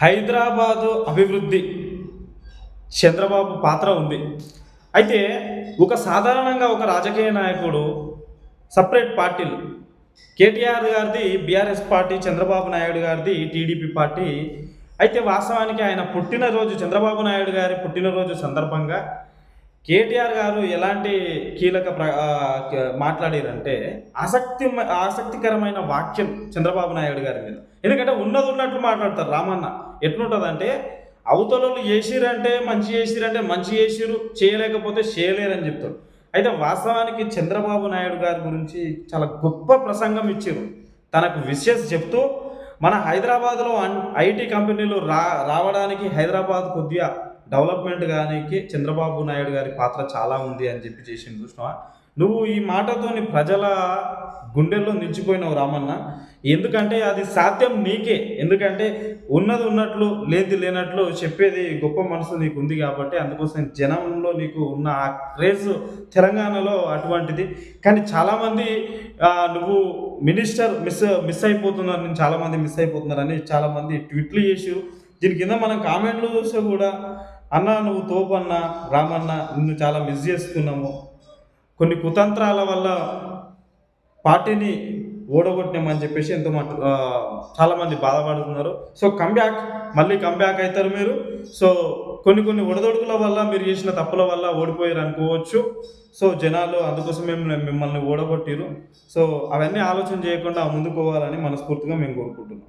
హైదరాబాదు అభివృద్ధి చంద్రబాబు పాత్ర ఉంది. అయితే ఒక సాధారణంగా ఒక రాజకీయ నాయకుడు సపరేట్ పార్టీలు. కేటీఆర్ గారిది బీఆర్ఎస్ పార్టీ చంద్రబాబు నాయుడు గారిది టీడీపీ పార్టీ. అయితే వాస్తవానికి ఆయన పుట్టినరోజు చంద్రబాబు నాయుడు గారి పుట్టినరోజు సందర్భంగా కేటీఆర్ గారు ఎలాంటి కీలక ప్ర మాట్లాడారంటే ఆసక్తి ఆసక్తికరమైన వాక్యం చంద్రబాబు నాయుడు గారి మీద. ఎందుకంటే ఉన్నది ఉన్నట్లు మాట్లాడతారు రామన్న. ఎట్లుంటుందంటే అవతలలు చేసిరంటే మంచి చేసిరంటే మంచి చేసిరు చేయలేకపోతే చేయలేరని చెప్తాడు. అయితే వాస్తవానికి చంద్రబాబు నాయుడు గారి గురించి చాలా గొప్ప ప్రసంగం ఇచ్చారు. తనకు విషయస్ చెప్తూ మన హైదరాబాద్లో ఐటీ కంపెనీలు రా రావడానికి హైదరాబాద్ కొద్దిగా డెవలప్మెంట్ కానీ చంద్రబాబు నాయుడు గారి పాత్ర చాలా ఉంది అని చెప్పి చేసింది చూసినావా? నువ్వు ఈ మాటతోని ప్రజల గుండెల్లో నిలిచిపోయినావు రామన్న. ఎందుకంటే అది సాధ్యం నీకే. ఎందుకంటే ఉన్నది ఉన్నట్లు లేదు లేనట్లు చెప్పేది గొప్ప మనసు నీకు ఉంది కాబట్టి అందుకోసం జనంలో నీకు ఉన్న ఆ క్రేజ్ తెలంగాణలో అటువంటిది. కానీ చాలామంది నువ్వు మినిస్టర్ మిస్ మిస్ అయిపోతున్నారని చాలామంది మిస్ అయిపోతున్నారని చాలామంది ట్వీట్లు చేసి దీని కింద మనం కామెంట్లు చూస్తే కూడా అన్న నువ్వు తోపన్న రామన్న నిన్ను చాలా మిస్ చేస్తున్నాము. కొన్ని కుతంత్రాల వల్ల పార్టీని ఓడగొట్టినామని చెప్పేసి ఎంతో చాలామంది బాధపడుతున్నారు. సో కంబ్యాక్ మళ్ళీ కంబ్యాక్ అవుతారు మీరు. సో కొన్ని కొన్ని ఒడదొడుకుల వల్ల మీరు చేసిన తప్పుల వల్ల ఓడిపోయారు అనుకోవచ్చు. సో జనాలు అందుకోసం మేము మిమ్మల్ని ఓడగొట్టిరు సో అవన్నీ ఆలోచన చేయకుండా ముందుకు పోవాలని మనస్ఫూర్తిగా మేము కోరుకుంటున్నాం.